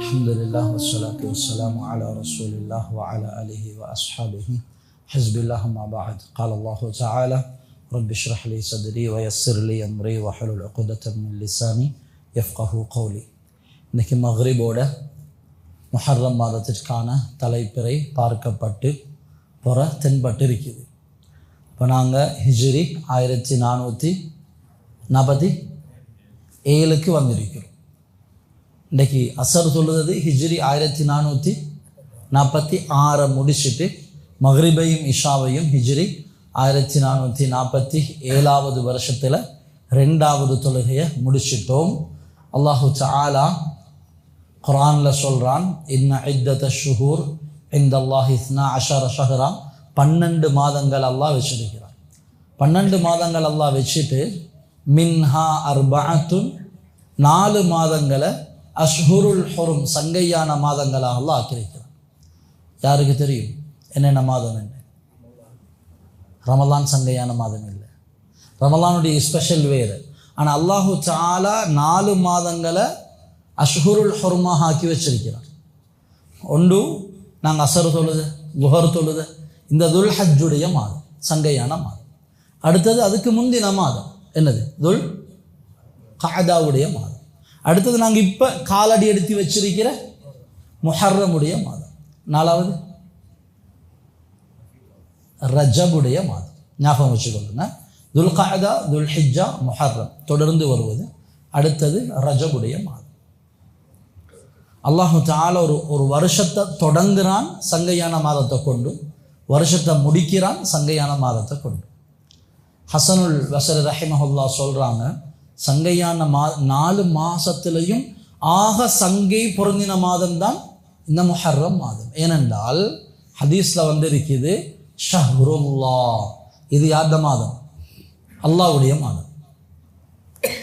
الحمد لله والصلاة والسلام على رسول الله وعلى آله وأصحابه حزب الله ما بعد قال الله تعالى رب اشرح لي صدري ويسر لي أمري واحلل عقدة من لساني يفقه قولي இன்னைக்கு மக்ரிபோட முஹர்ரம் மாதத்திற்கான தலைப்பிறை பார்க்கப்பட்டு புற தென்பட்டு இருக்குது இப்போ நாங்கள் ஹிஜ்ரி ஆயிரத்தி நானூற்றி நாற்பத்தி ஏழுக்கு வந்திருக்கிறோம். இன்றைக்கி அசர் சொல்லுறது ஹிஜ்ரி ஆயிரத்தி நானூற்றி நாற்பத்தி ஆறை முடிச்சுட்டு மஹ்ரிபையும் இஷாவையும் ஹிஜ்ரி ஆயிரத்தி நானூற்றி நாற்பத்தி ஏழாவது வருஷத்தில் ரெண்டாவது தொழுகையை முடிச்சிட்டோம். அல்லாஹு சாலா குரானில் சொல்கிறான் இன்ன ஐத்தத ஷுஹூர் இந்த அல்லாஹ் இஸ்னா அஷர ஷஹரா பன்னெண்டு மாதங்கள் அல்லாஹ் வச்சிருக்கிறார் பன்னெண்டு மாதங்கள் அல்லாஹ் வச்சுட்டு மின்ஹா அர்பாத்துன் நாலு மாதங்களை அஷ்ஹுருல் ஹொரும் சங்கையான மாதங்களாக அல்லாஹ் ஆக்கியிருக்கிறான். யாருக்கு தெரியும்? என்னென்ன மாதம் என்ன? ரமலான் சங்கையான மாதம் இல்லை. ரமலானுடைய ஸ்பெஷல் வேறு. ஆனால் அல்லாஹு சாலா நாலு மாதங்களை அஷ்ஹுருல் ஹொருமாக ஆக்கி வச்சிருக்கிறார் ஒன்று நாங்கள் அசர் தொழுது குஹர் தொழுது இந்த துல் ஹஜ்ஜுடைய மாதம் சங்கையான மாதம். அடுத்தது அதுக்கு முந்தின மாதம். என்னது? துல் காதாவுடைய மாதம். அடுத்தது நாங்கள் இப்போ காலடி எடுத்து வச்சிருக்கிற முஹர்ரமுடைய மாதம். நாலாவது? ரஜபுடைய மாதம். ஞாபகம் வச்சுக்கொள்ளுங்க துல் காதா துல் ஹிஜ்ஜா முஹர்ரம். தொடர்ந்து வருவது. அடுத்தது ரஜபுடைய மாதம். அல்லாஹு தால ஒரு ஒரு வருஷத்தை தொடங்குறான் சங்கையான மாதத்தை கொண்டு. வருஷத்தை முடிக்கிறான் சங்கையான மாதத்தை கொண்டு. ஹசனுல் வசர் ரஹிமஹுல்லா சொல்கிறாங்க சங்கையான மா நாலு மாதத்துலேயும் ஆக சங்கை பொருந்தின மாதம்தான் இந்த முஹர்ரம் மாதம். ஏனென்றால் ஹதீஸில் வந்து இருக்குது ஷஹ்ருல்லா. இது யார்த மாதம்? அல்லாவுடைய மாதம்.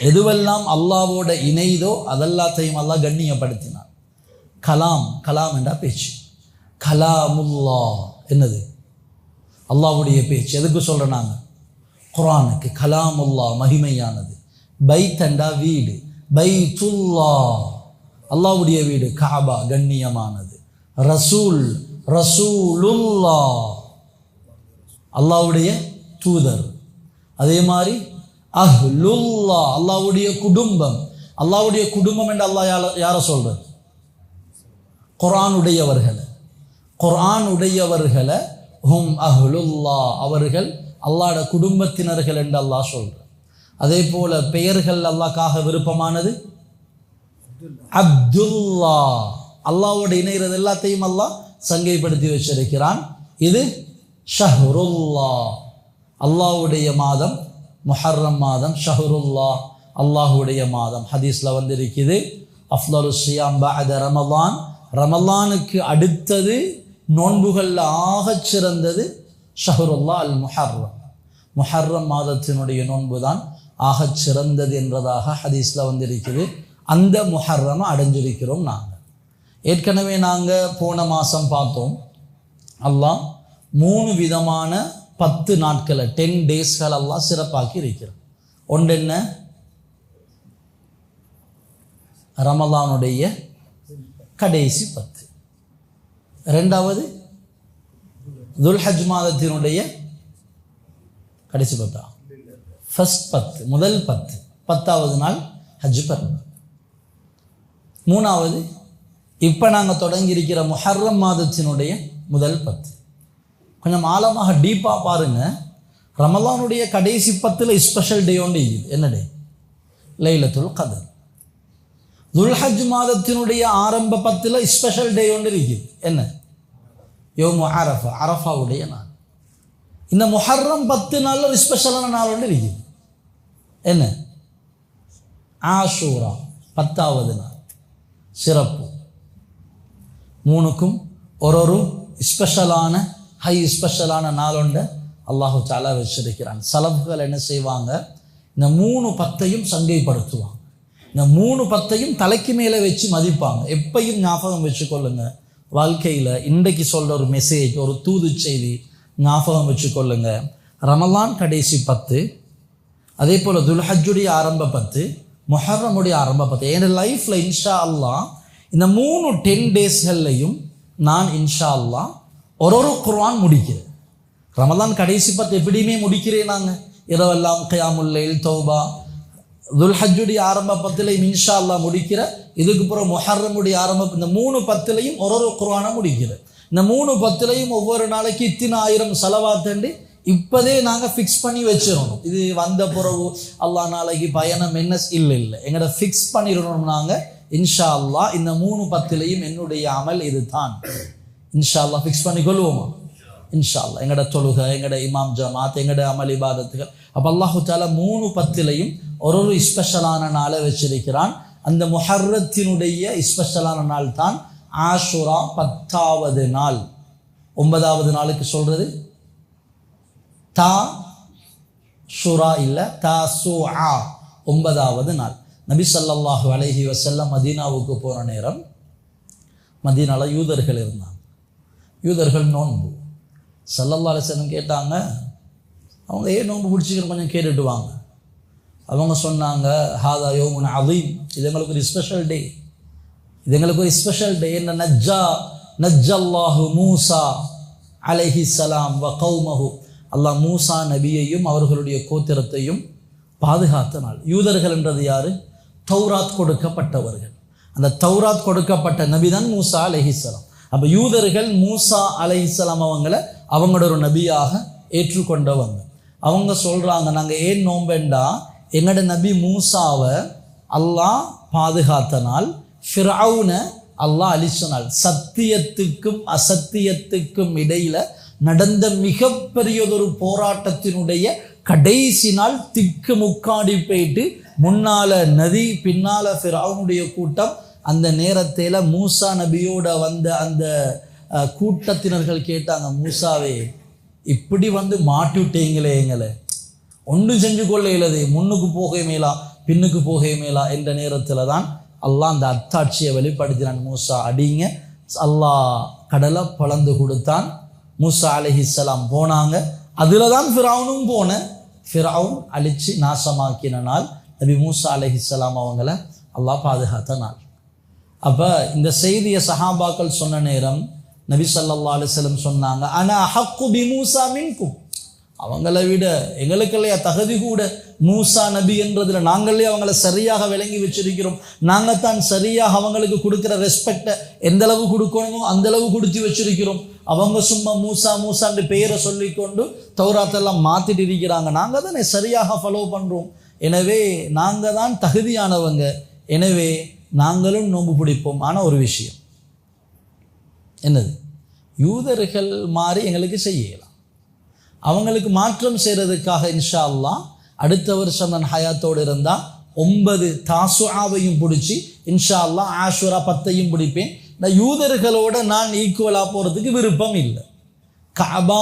எதுவெல்லாம் அல்லாவோட இணைதோ அதெல்லாத்தையும் அல்லாஹ் கண்ணியப்படுத்தினார் கலாம் கலாம் என்றா பேச்சு. கலாமுல்லா என்னது? அல்லாவுடைய பேச்சு. எதுக்கு சொல்கிறேன் நாங்கள் குரானுக்கு கலாமுல்லா மகிமையானது. பைத்தண்டா வீடு. பைத்துல்லா. அல்லாவுடைய வீடு காபா கண்ணியமானது. ரசூல் ரசூலுல்லா அல்லாவுடைய தூதர். அதே மாதிரி அஹ்லுல்லா அல்லாவுடைய குடும்பம். அல்லாவுடைய குடும்பம் என்று அல்லாஹ் யார யாரை சொல்கிறது குரான் உடையவர்களை குரான் உடையவர்களை ஹும் அஹ்லுல்லா அவர்கள் அல்லாட குடும்பத்தினர்கள் என்று அல்லாஹ் சொல்கிறார் அதே போல பெயர்கள் அல்லாக்காக விருப்பமானது? அப்துல்லா அல்லாவோட இணைகிறது எல்லாத்தையும் அல்லாஹ் சங்கைப்படுத்தி வச்சிருக்கிறான். இது ஷஹ்ருல்லா அல்லாவுடைய மாதம் முஹர்ரம் மாதம் ஷஹ்ருல்லா அல்லாஹுடைய மாதம். ஹதீஸில் வந்திருக்குது. அஃப்லரு சியாம் பஅத ரமலான். ரமலானுக்கு அடுத்தது நோன்புகளில் ஆகச் சிறந்தது ஷஹருல்லா அல் முஹர்ரம் முஹர்ரம் மாதத்தினுடைய நோன்பு தான் ஆகச் சிறந்தது என்றதாக ஹதீஸில் வந்திருக்குது. அந்த முஹர்ரமை அடைஞ்சிருக்கிறோம் நாங்கள். ஏற்கனவே நாங்கள் போன மாதம் பார்த்தோம். அல்லாஹ் மூணு விதமான பத்து நாட்களை டென் டேஸ்கள் எல்லாம் சிறப்பாக்கி இருக்கிறோம் ஒன்று என்ன ரமலானுடைய கடைசி பத்து. ரெண்டாவது துல்ஹஜ் மாதத்தினுடைய கடைசி பத்தா? ஃபஸ்ட் பத்து முதல் பத்து. பத்தாவது நாள் ஹஜ் பெருநாள் மூணாவது இப்போ நாங்கள் தொடங்கி இருக்கிற முஹர்ரம் மாதத்தினுடைய முதல் பத்து. கொஞ்சம் ஆழமாக டீப்பாக பாருங்க. ரமலானுடைய கடைசி பத்தில் ஸ்பெஷல் டே ஒன்று இது. என்ன டே லைலத்துல் கதர். துல்ஹஜ் மாதத்தினுடைய ஆரம்ப பத்தில் ஸ்பெஷல் டே ஒன்று இருக்குது என்ன யோமு அரஃபா அரஃபாவுடைய நாள் இந்த முஹர்ரம் பத்து நாளில் ஒரு ஸ்பெஷலான நாள் ஒன்று இருக்குது என்ன ஆஷூரா பத்தாவது நாள் சிறப்பு மூணுக்கும் ஒரு ஒரு ஸ்பெஷலான ஹை ஸ்பெஷலான நாளொண்ட அல்லாஹு சாலா வச்சிருக்கிறான் சலப்புகள் என்ன செய்வாங்க இந்த மூணு பத்தையும் சங்கைப்படுத்துவாங்க இந்த மூணு பத்தையும் தலைக்கு மேலே வச்சு மதிப்பாங்க. எப்பையும் ஞாபகம் வச்சுக்கொள்ளுங்க. வாழ்க்கையில் இன்றைக்கு சொல்கிற ஒரு மெசேஜ் ஒரு தூது செய்தி ஞாபகம் வச்சுக்கொள்ளுங்க. ரமலான் கடைசி பத்து அதே போல் துல்ஹஜுடைய ஆரம்ப பத்து மொஹரமுடைய ஆரம்ப பத்து. என் லைஃப்பில் இன்ஷா அல்லா இந்த மூணு டென் டேஸ்கள்லையும் நான் இன்ஷா அல்லா ஒரு ஒரு குர்வான் முடிக்கிறேன். ரமலான் கடைசி பத்து எப்படியுமே முடிக்கிறேன் நாங்கள் இரவெல்லாம் கயாமுல்லைல் தௌபா துல்ஹஜுடைய ஆரம்ப பத்திலையும் இன்ஷா அல்லா முடிக்கிற இதுக்கு அப்புறம் முஹர்ரமுடைய ஆரம்ப இந்த மூணு பத்துலையும் ஒரு ஒரு குர்ஆனை முடிக்கிற. இந்த மூணு பத்துலையும் ஒவ்வொரு நாளைக்கு இத்தனை ஆயிரம் செலவாத்தண்டி இப்போதே நாங்கள் ஃபிக்ஸ் பண்ணி வச்சிடணும். இது வந்த பிறகு அல்லா நாளைக்கு பயணம் என்ன? இல்லை இல்லை. எங்கள்ட ஃபிக்ஸ் பண்ணிடணும் நாங்கள் இன்ஷா அல்லாஹ் இந்த மூணு பத்துலையும் என்னுடைய அமல் இது தான் இன்ஷா அல்லா ஃபிக்ஸ் பண்ணி கொள்வோமா இன்ஷா அல்லா எங்கட தொழுகை எங்கட இமாம் ஜமாத் எங்கட அமல் இபாதத்துகள். அப்போ அல்லாஹு தாலா மூணு பத்திலையும் ஒரு ஒரு ஸ்பெஷலான நாளை வச்சிருக்கிறான். அந்த முஹர்ரத்தினுடைய ஸ்பெஷலான நாள் தான் ஆஷுரா பத்தாவது நாள். ஒன்பதாவது நாளுக்கு சொல்கிறது தா ஷுரா இல்லை தா சு ஆ ஒன்பதாவது நாள். நபி ஸல்லல்லாஹு அலஹி வசல்லம் மதீனாவுக்கு போன நேரம் மதீனால யூதர்கள் இருந்தாங்க. யூதர்கள் நோன்பு. சல்லல்லா அலிஸ்லம் கேட்டாங்க அவங்க ஏன் நோன்பு பிடிச்சிக்கிற கொஞ்சம் கேட்டுட்டு வாங்க அவங்க சொன்னாங்க ஹாதா யோமுன் அதீம் இது எங்களுக்கு ஒரு ஸ்பெஷல் டே இது எங்களுக்கு ஒரு ஸ்பெஷல் டே என்ன? நஜ்ஜா நஜ்ஜல்லாஹு மூசா அலைஹி சலாம் வ கௌமஹு. அல்லாஹ் மூசா நபியையும் அவர்களுடைய கோத்திரத்தையும் பாதுகாத்த நாள் யூதர்கள் என்றது யார்? தௌராத் கொடுக்கப்பட்டவர்கள். அந்த தௌராத் கொடுக்கப்பட்ட நபிதான் மூசா அலஹிஸ்லாம் அப்போ யூதர்கள் மூசா அலஹிஸ்லாம் அவங்கள அவங்களோட ஒரு நபியாக ஏற்றுக்கொண்டவங்க. அவங்க சொல்கிறாங்க நாங்கள் ஏன் நோம்பேண்டா? எங்களோட நபி மூசாவை அல்லாஹ் பாதுகாத்தனால் ஃபிரவுனை அல்லாஹ் அழிச்ச நாள் சத்தியத்துக்கும் அசத்தியத்துக்கும் இடையில் நடந்த மிகப்பெரியதொரு போராட்டத்தினுடைய கடைசி நாள் திக்கு முக்காடி போயிட்டு முன்னால் நதி பின்னால் ஃபிரவுனுடைய கூட்டம் அந்த நேரத்தில் மூசா நபியோட வந்த அந்த கூட்டத்தினர்கள் கேட்டாங்க மூசாவே இப்படி வந்து மாட்டி விட்டீங்களே எங்களை. ஒன்றும் செஞ்சு கொள்ள இயலது முன்னுக்கு போக மேலா பின்னுக்கு போக மேலா என்ற நேரத்தில் தான் அல்லாஹ் அந்த அத்தாட்சியை வெளிப்படுத்தினான் மூசா. அடிங்க அல்லாஹ் கடலை பழந்து கொடுத்தான். மூசா அலைஹிஸ்ஸலாம் போனாங்க. அதில் தான் ஃபிரவுனும் போன. ஃபிரவுன் அழித்து நாசமாக்கின நாள். நபி மூசா அலைஹிஸ்ஸலாம் அவங்கள அல்லாஹ் பாதுகாத்த நாள். அப்போ இந்த செய்தியை சஹாபாக்கள் சொன்ன நேரம் நபி சல்லா அலைஹி சொன்னாங்க ஆனால் அஹக்கு பி மூசா மின்கும்? அவங்கள விட எங்களுக்கல்லையா தகுதி கூட. மூசா நபி என்றதில் நாங்களே அவங்கள சரியாக விளங்கி வச்சிருக்கிறோம். நாங்கள் தான் சரியாக அவங்களுக்கு கொடுக்குற ரெஸ்பெக்டை எந்த அளவு கொடுக்கணுமோ அந்த அளவு கொடுத்து வச்சிருக்கிறோம். அவங்க சும்மா மூசா மூசான்னு பெயரை சொல்லிக்கொண்டு தௌராத்தெல்லாம் மாத்திட்டு இருக்கிறாங்க. நாங்கள் தானே சரியாக ஃபாலோ பண்ணுறோம் எனவே நாங்கள் தான் தகுதியானவங்க. எனவே நாங்களும் நோன்பு பிடிப்போம். ஆன ஒரு விஷயம் என்னது? யூதர்கள் மாதிரி எங்களுக்கு செய்யலாம். அவங்களுக்கு மாற்றம் செய்கிறதுக்காக இன்ஷா அல்லா அடுத்த வருஷம் நான் ஹயாத்தோடு இருந்தால் ஒன்பது தாசுஆவையும் பிடிச்சி இன்ஷா அல்லாஹ் ஆஷுரா பத்தையும் பிடிப்பேன். இந்த யூதர்களோட நான் ஈக்குவலாக போகிறதுக்கு விருப்பம் இல்லை. கபா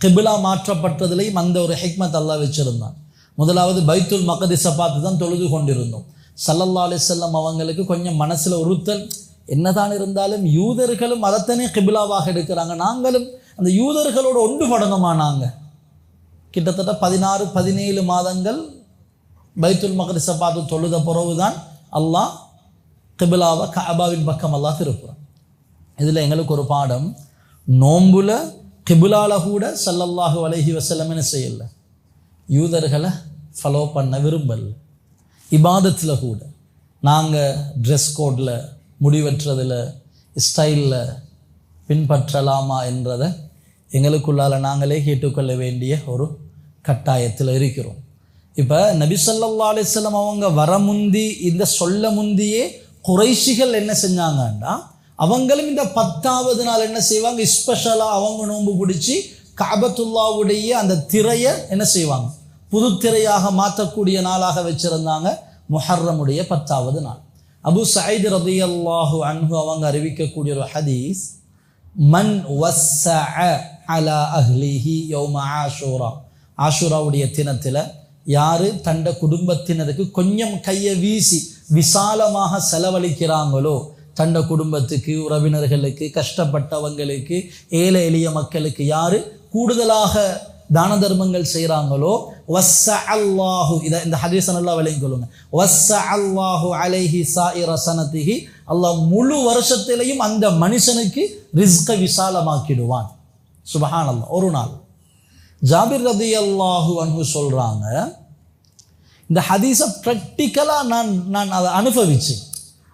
கிபிலா மாற்றப்பட்டதுலேயும் அந்த ஒரு ஹிக்மத் அல்லாஹ் வச்சுருந்தான். முதலாவது பைத்துல் மகதிஸை பார்த்து தான் தொழுது கொண்டிருந்தோம். சல்லல்லா அலிசல்லம் அவங்களுக்கு கொஞ்சம் மனசில் உறுத்தல் என்னதான் இருந்தாலும் யூதர்களும் அதைத்தனே கிபிலாவாக எடுக்கிறாங்க. நாங்களும் அந்த யூதர்களோட ஒன்றுபடணுமா நாங்கள் கிட்டத்தட்ட பதினாறு பதினேழு மாதங்கள் பைத்துல் மகரிசை பார்த்து தொழுத பிறகு தான் அல்லாஹ் கிபிலாவை கபாவின் பக்கம் அல்லாஹ் திருப்புறான். இதில் எங்களுக்கு ஒரு பாடம். நோம்புல கிபிலால கூட ஸல்லல்லாஹு அலைஹி வசலம்னு செய்யலை? யூதர்களை ஃபாலோ பண்ண விரும்பல. இபாதத்தில் கூட. நாங்கள் ட்ரெஸ் கோடில் முடிவற்றதில் ஸ்டைலில் பின்பற்றலாமா என்றதை எங்களுக்குள்ளால நாங்களே கேட்டுக்கொள்ள வேண்டிய ஒரு கட்டாயத்தில் இருக்கிறோம். இப்போ நபிசல்லா ஸல்லல்லாஹு அவங்க வர முந்தி இந்த சொல்ல முந்தியே குறைஷிகள் என்ன செஞ்சாங்கன்னா அவங்களும் இந்த பத்தாவது நாள் என்ன செய்வாங்க? ஸ்பெஷலாக அவங்க நோன்பு பிடிச்சி காபத்துல்லாவுடைய அந்த திரையை என்ன செய்வாங்க? புது திரையாக மாற்றக்கூடிய நாளாக வச்சுருந்தாங்க முஹர்ரமுடைய பத்தாவது நாள். அபு சயீத் ரதியல்லாஹு அன்ஹு அவங்க அறிவிக்கக்கூடிய ஒரு ஹதீஸ் மன் வஸ்ஸ அலா அஹ்லிஹி யோம ஆஷூரா. ஆஷூராவுடைய தினத்தில் யார் தண்ட குடும்பத்தினருக்கு கொஞ்சம் கையை வீசி விசாலமாக செலவழிக்கிறாங்களோ தண்ட குடும்பத்துக்கு உறவினர்களுக்கு கஷ்டப்பட்டவங்களுக்கு ஏழை எளிய மக்களுக்கு யார் கூடுதலாக தான தர்மங்கள் செய்கிறாங்களோ வஸ்ஸ அல்லாஹு இதை இந்த ஹதீசன் எல்லாம் விளையும் கொள்ளுங்க. வஸ்ஸ அல்லாஹு அலைஹி சாயிர சனத்திஹி அல்லாஹ் முழு வருஷத்திலையும் அந்த மனுஷனுக்கு ரிஸ்கை விசாலமாக்கிடுவான். சுபஹான் அல்லாஹ் ஒரு நாள் ஜாபிர் ரதி அல்லாஹு அன்பு சொல்கிறாங்க இந்த ஹதீஸை ப்ராக்டிக்கலாக நான் நான் அதை அனுபவிச்சு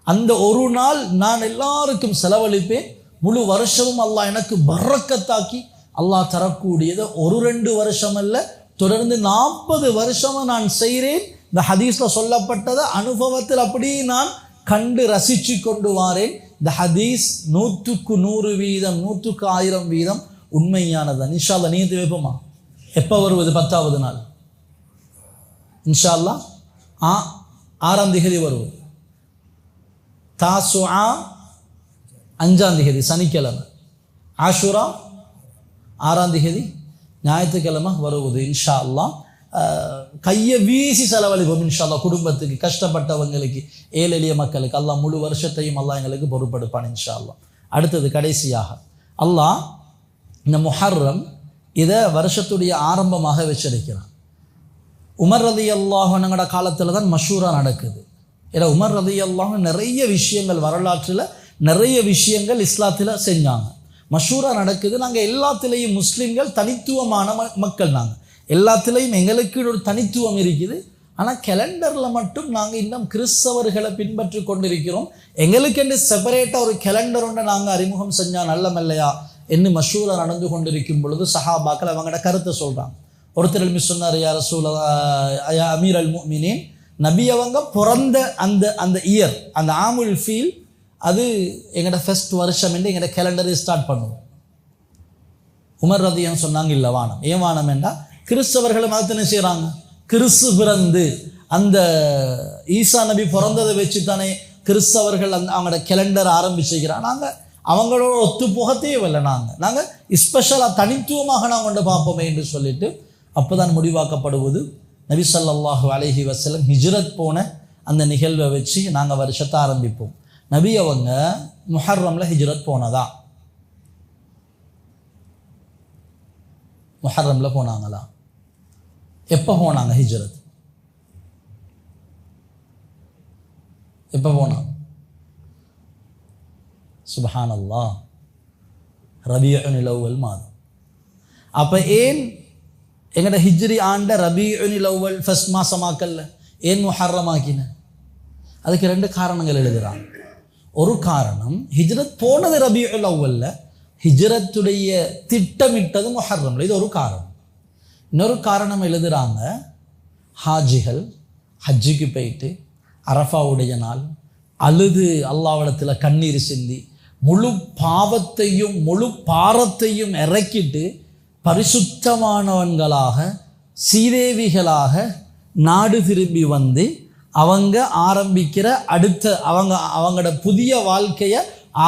அந்த ஒரு நாள் நான் எல்லாருக்கும் செலவழிப்பேன். முழு வருஷமும் அல்லாஹ் எனக்கு பறக்கத்தாக்கி அல்லாஹ் தரக்கூடியதை ஒரு ரெண்டு வருஷம் அல்ல தொடர்ந்து நாற்பது வருஷமாக நான் செய்கிறேன் இந்த ஹதீஸில் சொல்லப்பட்டதை அனுபவத்தில் அப்படியே நான் கண்டு ரசித்து கொண்டு வாரேன். இந்த ஹதீஸ் நூற்றுக்கு நூறு வீதம் நூற்றுக்கு ஆயிரம் வீதம் உண்மையானது. இன்ஷால்லா நீத்து வைப்போமா? எப்போ வருவது? பத்தாவது நாள். இன்ஷால்லா ஆ ஆறாம் திகதி வருவது. தாசு ஆ அஞ்சாம் திகதி சனிக்கிழமை. ஆஷுரா ஆறாம் தேதி ஞாயிற்றுக்கிழமை வருவது இன்ஷா அல்லா கையை வீசி செலவழிப்போம் இன்ஷால்லா குடும்பத்துக்கு கஷ்டப்பட்டவங்களுக்கு ஏழு எளிய மக்களுக்கு அல்லாஹ் முழு வருஷத்தையும் அல்லாஹ் எங்களுக்கு பொறுப்படுப்பான் இன்ஷா அல்லா அடுத்தது கடைசியாக அல்லாஹ் இந்த முஹர்ரம் இதை வருஷத்துடைய ஆரம்பமாக வச்சிருக்கிறான் உமர் ரதி அல்லாஹனங்கட காலத்தில் தான் மஷூராக நடக்குது ஏன்னா உமர் ரதி அல்லாஹ் நிறைய விஷயங்கள் வரலாற்றில் நிறைய விஷயங்கள் இஸ்லாத்தில் செஞ்சாங்க மஷூரா நடக்குது. நாங்கள் எல்லாத்துலேயும் முஸ்லீம்கள் தனித்துவமான ம- மக்கள் நாங்கள் எல்லாத்துலேயும் எங்களுக்கு ஒரு தனித்துவம் இருக்குது. ஆனால் கேலண்டரில் மட்டும் நாங்கள் இன்னும் கிறிஸ்தவர்களை பின்பற்றி கொண்டிருக்கிறோம். எங்களுக்கென்று செப்பரேட்டாக ஒரு கேலண்டர் ஒன்று நாங்கள் அறிமுகம் செஞ்சால் நல்லமல்லையா என்று மஷூரா நடந்து கொண்டிருக்கும் பொழுது சஹாபாக்கள் அவங்களோட கருத்தை சொல்கிறாங்க ஒருத்தர் எழுமி சொன்னார் யார் ரசூல அமீர் அல் மீனின் நபி அவங்க பிறந்த அந்த அந்த இயர் அந்த ஆமுல் ஃபீல் அது எங்களோட ஃபஸ்ட் வருஷம் என்று எங்களோட கேலண்டரை ஸ்டார்ட் பண்ணுவோம் உமர் ரதியம் சொன்னாங்க இல்லை வானம். ஏன் வானம் என்றால் கிறிஸ்தவர்களும் மதத்தை என்ன செய்கிறாங்க கிறிஸ்து பிறந்து அந்த ஈசா நபி பிறந்ததை வச்சு தானே கிறிஸ்தவர்கள் அந்த அவங்களோட கேலண்டர் ஆரம்பிச்சுக்கிறாங்க நாங்கள் அவங்களோட ஒத்து போக தேவையில்லை நாங்கள் நாங்கள் ஸ்பெஷலாக தனித்துவமாக நாங்கள் கொண்டு பார்ப்போமே என்று சொல்லிட்டு அப்போதான் முடிவாக்கப்படுவது நபி ஸல்லல்லாஹு அலஹி வசலம் ஹிஜ்ரத் போன அந்த நிகழ்வை வச்சு நாங்கள் வருஷத்தை ஆரம்பிப்போம். நபி அவங்க முஹர்ரம்ல ஹிஜ்ரத் போனதா? முஹர்ரம்ல போனாங்களா? எப்போ போனாங்க ஹிஜ்ரத்? எப்போ போனாங்க? சுபஹானல்லா ரபியுல் மாதம். அப்போ ஏன் எங்கட ஹிஜ்ரி ஆண்ட ரபியுல் ஃபஸ்ட் மாதமாக்கல்ல மாசமாக்கல்ல? ஏன் முஹர்ரமாக்கின அதுக்கு ரெண்டு காரணங்கள் எழுதுறாங்க ஒரு காரணம் ஹிஜ்ரத் போனது ரபியுல் அவ்வல்ல ஹிஜ்ரத்துடைய திட்டமிட்டது முஹர்ரம்ல இது ஒரு காரணம். இன்னொரு காரணம் எழுதுகிறாங்க ஹாஜிகள் ஹஜ்ஜுக்கு போயிட்டு அரஃபாவுடைய நாள் அழுது அல்லாவிடத்தில் கண்ணீர் சிந்தி முழு பாவத்தையும் முழு பாரத்தையும் இறக்கிட்டு பரிசுத்தமானவன்களாக சீதேவிகளாக நாடு திரும்பி வந்து அவங்க ஆரம்பிக்கிற அடுத்த அவங்க அவங்களோட புதிய வாழ்க்கையை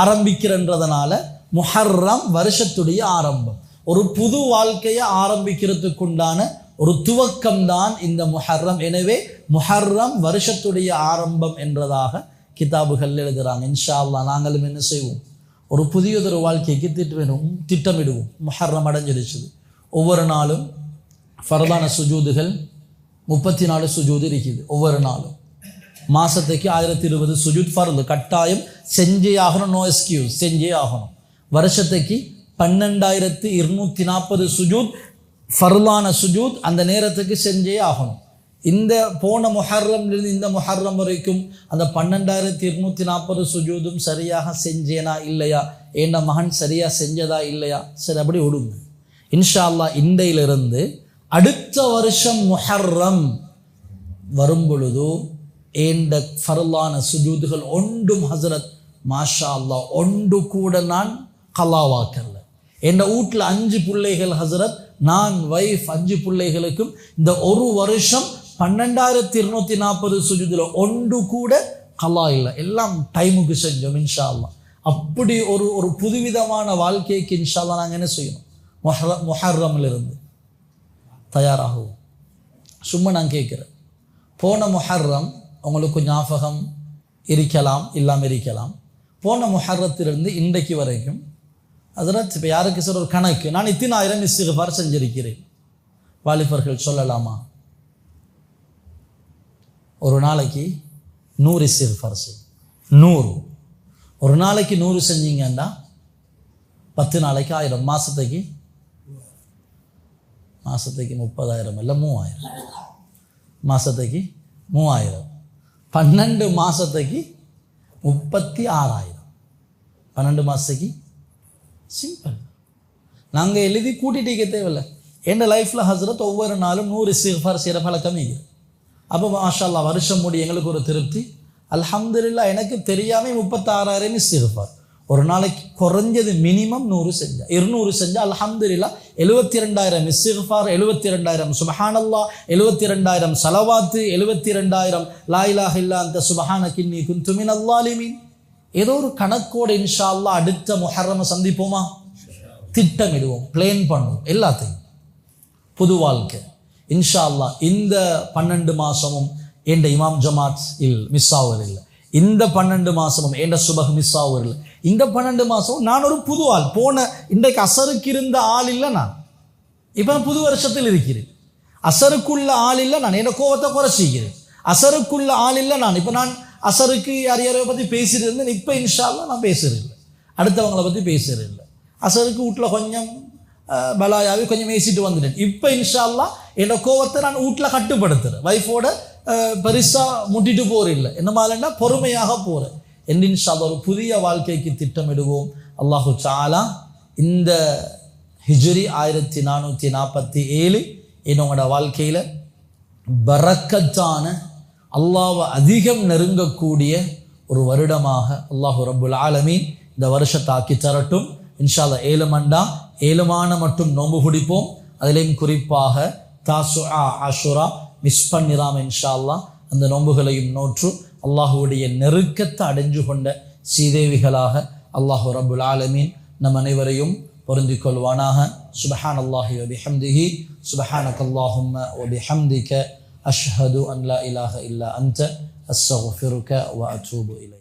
ஆரம்பிக்கிறன்றதுனால முஹர்ரம் வருஷத்துடைய ஆரம்பம். ஒரு புது வாழ்க்கையை ஆரம்பிக்கிறதுக்குண்டான ஒரு துவக்கம்தான் இந்த முஹர்ரம். எனவே முஹர்ரம் வருஷத்துடைய ஆரம்பம் என்றதாக கிதாபுகள் எழுதுகிறாங்க இன்ஷா நாங்களும் என்ன செய்வோம்? ஒரு புதியதொரு வாழ்க்கைக்கு திட்டமிடுவோம் திட்டமிடுவோம். முஹர்ரம் அடைஞ்சிருச்சுது. ஒவ்வொரு நாளும் ஃபரதான சுஜூதுகள் முப்பத்தி நாலு சுஜூத் இருக்குது ஒவ்வொரு நாளும். மாதத்துக்கு ஆயிரத்தி இருபது சுஜூத் ஃபர்து கட்டாயம் செஞ்சே ஆகணும் நோ எஸ்கியூஸ் செஞ்சே ஆகணும். வருஷத்துக்கு பன்னெண்டாயிரத்து இருநூற்றி நாற்பது சுஜூத் ஃபர்லான சுஜூத் அந்த நேரத்துக்கு செஞ்சே ஆகணும். இந்த போன முஹர்ரம்லேருந்து இந்த முஹர்ரம் வரைக்கும் அந்த பன்னெண்டாயிரத்தி இருநூற்றி நாற்பது சுஜூதும் சரியாக செஞ்சேனா இல்லையா? என் மகன் சரியாக செஞ்சதா இல்லையா? சரி அப்படி விடுங்க இன்ஷா அல்லாஹ் இந்தையிலிருந்து அடுத்த வருஷம் முஹர்ரம் வரும் பொழுது ஏண்ட ஃபர்லான சுஜூதுகள் ஒன்றும் ஹசரத் மாஷா அல்லா ஒன்று கூட நான் கலாவாக்கல என் வீட்டில் அஞ்சு பிள்ளைகள் ஹசரத் நான் வைஃப் அஞ்சு பிள்ளைகளுக்கும் இந்த ஒரு வருஷம் பன்னெண்டாயிரத்தி இருநூத்தி நாற்பது சுஜூதில் ஒன்று கூட கலா இல்லை. எல்லாம் டைமுக்கு செஞ்சோம் இன்ஷா அல்லாஹ் அப்படி ஒரு ஒரு புதுவிதமான வாழ்க்கைக்கு இன்ஷா அல்லா நாங்கள் என்ன செய்யணும்? முஹர்ர முஹர்ரம்ல இருந்து. தயாராகுவோம் சும்மா நான் கேட்குறேன். போன முஹர்ரம் உங்களுக்கு ஞாபகம் இருக்கலாம் இல்லாமல் இருக்கலாம். போன முஹர்ரத்திலிருந்து இன்றைக்கு வரைக்கும் அதில் இப்போ யாருக்கு சார் ஒரு கணக்கு நான் இத்தனாயிரம் இஸ்திகபார் செஞ்சிருக்கிறேன். வாலிபர்கள் சொல்லலாமா? ஒரு நாளைக்கு நூறு இஸ்திஃபார் செய். நூறு. ஒரு நாளைக்கு நூறு செஞ்சீங்கன்னா பத்து நாளைக்கு ஆயிரம் மாதத்துக்கு மாதத்துக்கு முப்பதாயிரம் இல்லை மூவாயிரம் மாதத்துக்கு மூவாயிரம் பன்னெண்டு மாதத்துக்கு முப்பத்தி ஆறாயிரம் பன்னெண்டு மாதத்துக்கு சிம்பிள் நாங்கள் எழுதி கூட்டிட்டு தேவையில்லை என் லைஃப்பில் ஹசரத் ஒவ்வொரு நாளும் நூறு சிஃபார் செய்கிற பழக்கம் இருக்குது அப்போ மாஷால்லா வருஷம் முடி எங்களுக்கு ஒரு திருப்தி அலமதுல்லா எனக்கு தெரியாமல் முப்பத்தாறாயிரம் இஸ்திஃபார் ஒரு நாளைக்கு குறைஞ்சது மினிமம் நூறு செஞ்சா. இருநூறு செஞ்சா அல்ஹம்துலில்லா எழுபத்தி ரெண்டாயிரம் இஸ்திஃபார் எழுபத்தி ரெண்டாயிரம் சுபஹானல்லா எழுபத்தி ரெண்டாயிரம் சலவாத்து எழுபத்தி ரெண்டாயிரம் லாயிலாக இல்லா அந்த சுபஹான கிண்ணி குந்துமின் அல்லாலிமீன் ஏதோ ஒரு கணக்கோடு இன்ஷா அல்லாஹ் அடுத்த முஹர்ரம சந்திப்போமா? திட்டமிடுவோம் பிளேன் பண்ணுவோம் எல்லாத்தையும். புது வாழ்க்கை. இன்ஷா அல்லாஹ் இந்த பன்னெண்டு மாதமும் என்ற இமாம் ஜமாத் இல் மிஸ் ஆவதில்லை. இந்த பன்னெண்டு மாதமும் என்ற சுபக மிஸ் ஆவதில்லை. இந்த பன்னெண்டு மாதம் நான் ஒரு புது ஆள். போன இன்றைக்கு அசருக்கு இருந்த ஆள் இல்லை நான். இப்போ நான் புது வருஷத்தில் இருக்கிறேன். அசருக்குள்ள ஆள் இல்லை நான். என்ன கோவத்தை குறைச்சிக்கிறேன் அசருக்குள்ள ஆள் இல்லை நான். இப்போ நான் அசருக்கு யார் யாரையோ பற்றி பேசிட்டு இருந்தேன் இப்போ இன்ஷால்லாம் நான் பேசுறது இல்லை. அடுத்தவங்கள பற்றி பேசுறது இல்லை. அசருக்கு வீட்டில் கொஞ்சம் பலாயாவே பலாயாவி கொஞ்சம் பேசிட்டு வந்துட்டேன். இப்போ இன்ஷால்லாம் என்னோட கோவத்தை நான் வீட்டில் கட்டுப்படுத்துறேன். ஒய்ஃபோட பெருசாக முட்டிட்டு போறில்லை என்ன மாதிரினா பொறுமையாக போகிறேன் என்று ஒரு புதிய வாழ்க்கைக்கு திட்டமிடுவோம். அல்லாஹு சாலா இந்த ஹிஜ்ரி ஆயிரத்தி நானூற்றி நாற்பத்தி ஏழு என்னோட வாழ்க்கையில் பறக்கத்தான அல்லாவை அதிகம் நெருங்கக்கூடிய ஒரு வருடமாக அல்லாஹு ரபுல் ஆலமீன் இந்த வருஷத்தை ஆக்கி தரட்டும். இன்ஷால்லா ஏழுமண்டா ஏழுமான மட்டும் நோம்பு பிடிப்போம் அதிலையும் குறிப்பாக தாசு ஆஷுரா மிஸ் பண்ணிராம் இன்ஷா அல்லாஹ் அந்த நோன்புகளையும் நோற்று அல்லாஹுடைய நெருக்கத்தை அடைஞ்சு கொண்ட சீதேவிகளாக அல்லாஹு ரபுல் ஆலமீன் நம் அனைவரையும் பொருந்திக் கொள்வானாக. சுபஹான் அல்லாஹி வபிஹம்திஹி. சுபஹானக் அல்லாஹும்ம வபிஹம்திக. அஷ்ஹது அன்லா இலாஹ இல்லா அந்த அஸ்ஸகுஃபிருக வ அத்தூபு இலை